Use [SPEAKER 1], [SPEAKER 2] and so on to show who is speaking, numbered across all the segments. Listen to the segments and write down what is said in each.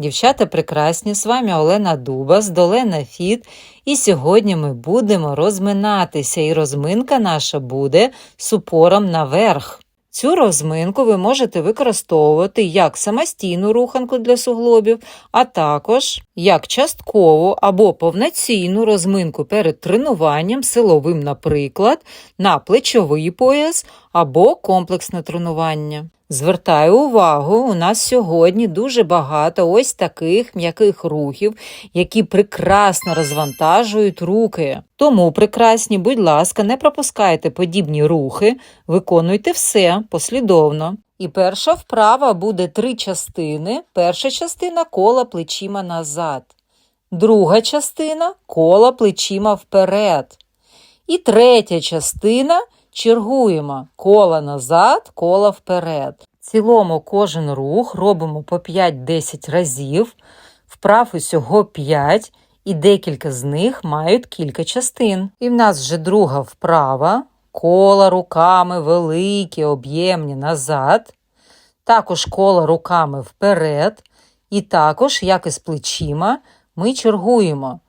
[SPEAKER 1] Дівчата прекрасні, з вами Олена Дуба з Долена Фіт. І сьогодні ми будемо розминатися, і розминка наша буде з упором наверх. Цю розминку ви можете використовувати як самостійну руханку для суглобів, а також як часткову або повноцінну розминку перед тренуванням силовим, наприклад, на плечовий пояс або комплексне тренування. Звертаю увагу, у нас сьогодні дуже багато ось таких м'яких рухів, які прекрасно розвантажують руки. Тому прекрасні, будь ласка, не пропускайте подібні рухи, виконуйте все послідовно. І перша вправа буде три частини. Перша частина кола плечима назад, друга частина кола плечима вперед. І третя частина чергуємо кола назад, кола вперед. Цілому кожен рух робимо по 5-10 разів, вправ усього 5, і декілька з них мають кілька частин. І в нас вже друга вправа. Кола руками великі, об'ємні назад. Також кола руками вперед. І також, як і з плечима, ми чергуємо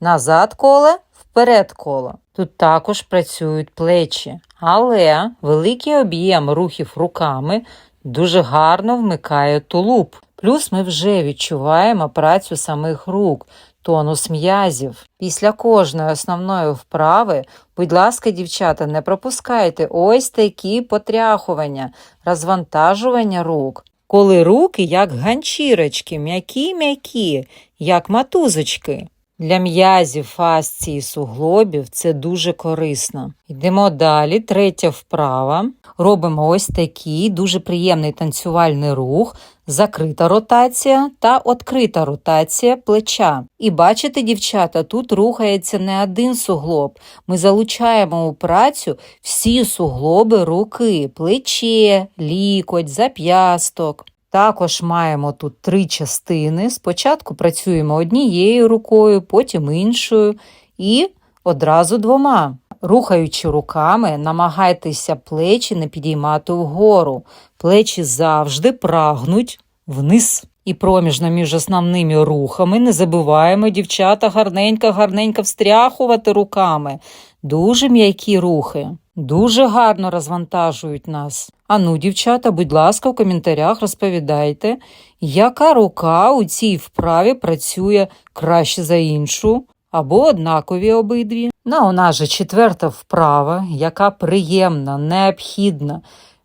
[SPEAKER 1] назад коле, вперед коло. Тут також працюють плечі, але великий об'єм рухів руками дуже гарно вмикає тулуб. Плюс ми вже відчуваємо працю самих рук, тонус м'язів. Після кожної основної вправи, будь ласка, дівчата, не пропускайте ось такі потряхування, розвантажування рук. Коли руки як ганчірочки, м'які-м'які, як матузочки. Для м'язів, фасції, суглобів це дуже корисно. Йдемо далі. Третя вправа. Робимо ось такий дуже приємний танцювальний рух, закрита ротація та відкрита ротація плеча. І бачите, дівчата, тут рухається не один суглоб. Ми залучаємо у працю всі суглоби руки, плече, лікоть, зап'ясток. Також маємо тут три частини. Спочатку працюємо однією рукою, потім іншою і одразу двома. Рухаючи руками, намагайтеся плечі не підіймати вгору. Плечі завжди прагнуть вниз. І проміжно між основними рухами не забуваємо, дівчата, гарненько-гарненько встряхувати руками. Дуже м'які рухи. Дуже гарно розвантажують нас. Ану, дівчата, будь ласка, в коментарях розповідайте, яка рука у цій вправі працює краще за іншу, або однакові обидві. Ну, у нас же четверта вправа, яка приємна, необхідна,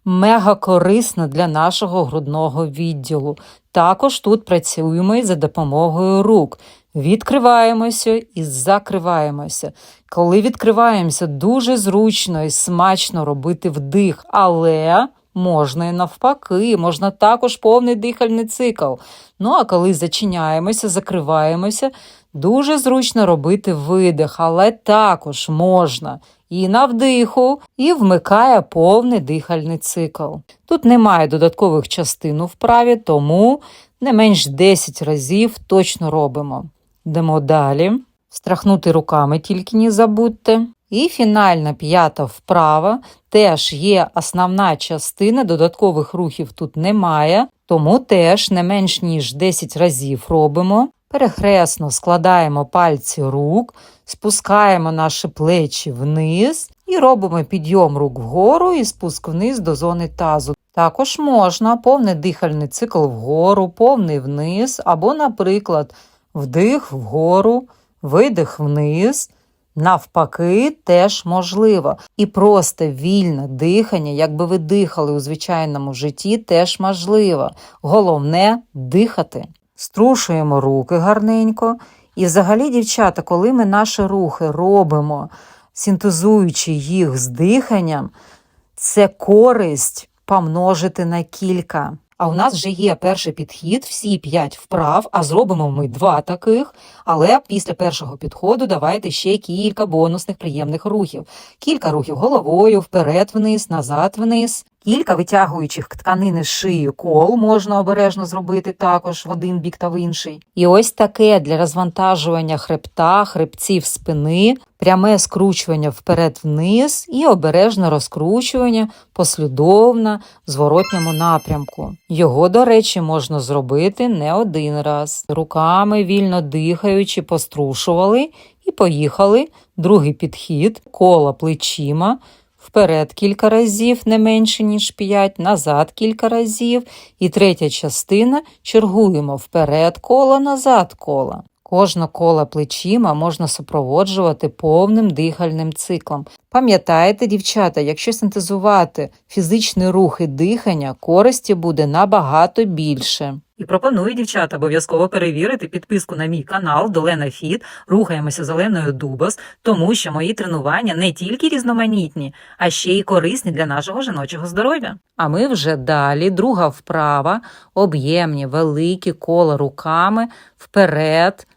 [SPEAKER 1] мега корисна для нашого грудного відділу. Також тут працюємо і за допомогою рук. Відкриваємося і закриваємося. Коли відкриваємося, дуже зручно і смачно робити вдих, але можна і навпаки, можна також повний дихальний цикл. Ну а коли зачиняємося, закриваємося, дуже зручно робити видих, але також можна і на вдиху, і вмикає повний дихальний цикл. Тут немає додаткових частин у вправі, тому не менш 10 разів точно робимо. Йдемо далі. Страхнути руками тільки не забудьте. І фінальна п'ята вправа теж є основна частина, додаткових рухів тут немає, тому теж не менш ніж 10 разів робимо. Перехресно складаємо пальці рук, спускаємо наші плечі вниз і робимо підйом рук вгору і спуск вниз до зони тазу. Також можна повний дихальний цикл вгору, повний вниз, або, наприклад, вдих вгору, видих вниз. Навпаки, теж можливо. І просто вільне дихання, якби ви дихали у звичайному житті, теж можливо. Головне дихати. Струшуємо руки гарненько. І взагалі, дівчата, коли ми наші рухи робимо, синтезуючи їх з диханням, це користь помножити на кілька. А у нас вже є перший підхід, всі п'ять вправ, а зробимо ми два таких. Але після першого підходу давайте ще кілька бонусних приємних рухів. Кілька рухів головою, вперед, вниз, назад, вниз. Кілька витягуючих тканини з шиї кол можна обережно зробити також в один бік та в інший. І ось таке для розвантажування хребта, хребців спини, пряме скручування вперед-вниз і обережне розкручування послідовно в зворотньому напрямку. Його, до речі, можна зробити не один раз. Руками вільно дихаючи, пострушували і поїхали. Другий підхід, кола плечима. Вперед кілька разів, не менше, ніж 5, назад кілька разів. І третя частина чергуємо вперед кола, назад кола. Кожне коло плечима можна супроводжувати повним дихальним циклом. Пам'ятаєте, дівчата, якщо синтезувати фізичні рухи дихання, користі буде набагато більше. І пропоную, дівчата, обов'язково перевірити підписку на мій канал Долена Фіт. Рухаємося зеленою Дубас, тому що мої тренування не тільки різноманітні, а ще й корисні для нашого жіночого здоров'я. А ми вже далі, друга вправа, об'ємні, великі кола руками вперед,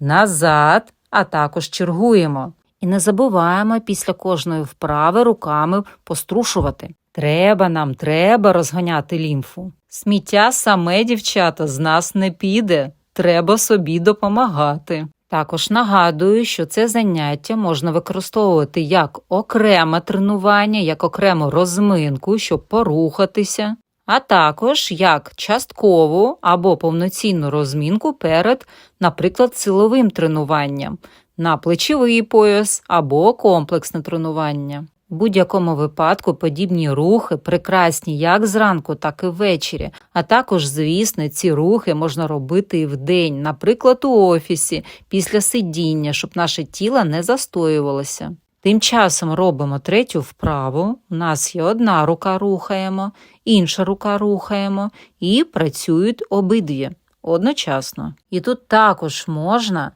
[SPEAKER 1] назад, а також чергуємо. І не забуваємо після кожної вправи руками пострушувати. Треба нам, треба розганяти лімфу. Сміття саме, дівчата, з нас не піде. Треба собі допомагати. Також нагадую, що це заняття можна використовувати як окреме тренування, як окрему розминку, щоб порухатися, а також як часткову або повноцінну розмінку перед, наприклад, силовим тренуванням на плечовий пояс або комплексне тренування. В будь-якому випадку подібні рухи прекрасні як зранку, так і ввечері. А також, звісно, ці рухи можна робити і вдень, наприклад, у офісі, після сидіння, щоб наше тіло не застоювалося. Тим часом робимо третю вправу. У нас є одна рука рухаємо, інша рука рухаємо, і працюють обидві одночасно. І тут також можна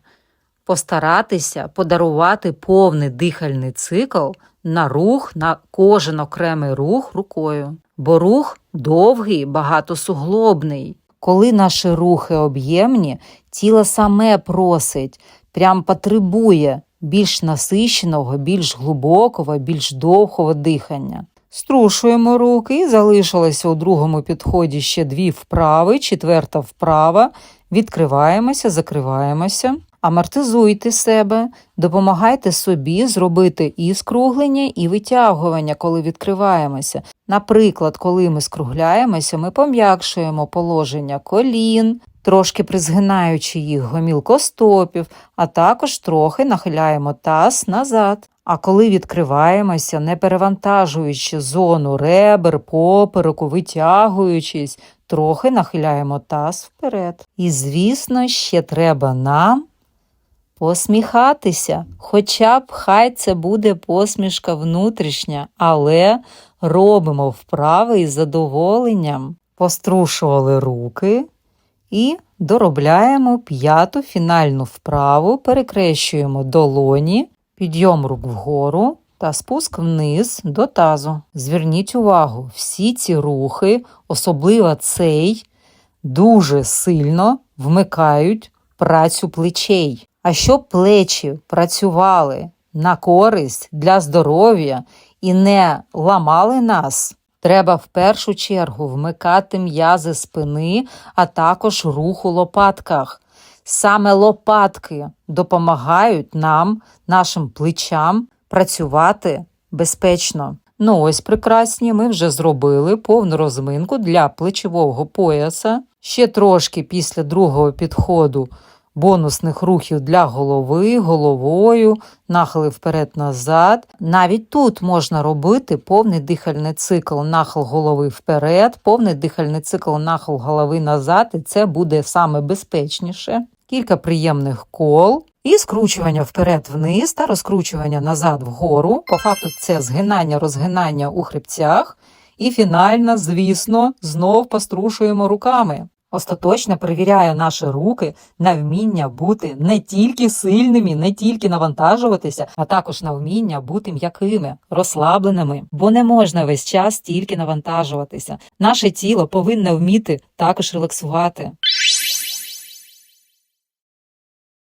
[SPEAKER 1] постаратися подарувати повний дихальний цикл на рух, на кожен окремий рух рукою. Бо рух довгий, багатосуглобний. Коли наші рухи об'ємні, тіло саме просить, прям потребує більш насиченого, більш глибокого, більш довгого дихання. Струшуємо руки залишилося у другому підході ще дві вправи, четверта вправа. Відкриваємося, закриваємося. Амортизуйте себе, допомагайте собі зробити і скруглення, і витягування, коли відкриваємося. Наприклад, коли ми скругляємося, ми пом'якшуємо положення колін, трошки призгинаючи їх гомілкостопів, а також трохи нахиляємо таз назад. А коли відкриваємося, не перевантажуючи зону ребер, попереку, витягуючись, трохи нахиляємо таз вперед. І, звісно, ще треба нам посміхатися. Хоча б хай це буде посмішка внутрішня, але робимо вправи із задоволенням. Пострушували руки і доробляємо п'яту фінальну вправу, перекрещуємо долоні, підйом рук вгору та спуск вниз до тазу. Зверніть увагу, всі ці рухи, особливо цей, дуже сильно вмикають працю плечей. А щоб плечі працювали на користь для здоров'я і не ламали нас, треба в першу чергу вмикати м'язи спини, а також рух у лопатках. Саме лопатки допомагають нам, нашим плечам, працювати безпечно. Ну ось прекрасні, ми вже зробили повну розминку для плечового пояса. Ще трошки після другого підходу бонусних рухів для голови, головою, нахили вперед-назад. Навіть тут можна робити повний дихальний цикл нахил голови вперед, повний дихальний цикл нахил голови назад, і це буде саме безпечніше. Кілька приємних кол. І скручування вперед-вниз та розкручування назад вгору. По факту це згинання, розгинання у хребцях. І фінально, звісно, знов пострушуємо руками. Остаточно перевіряє наші руки на вміння бути не тільки сильними, не тільки навантажуватися, а також на вміння бути м'якими, розслабленими, бо не можна весь час тільки навантажуватися. Наше тіло повинно вміти також релаксувати.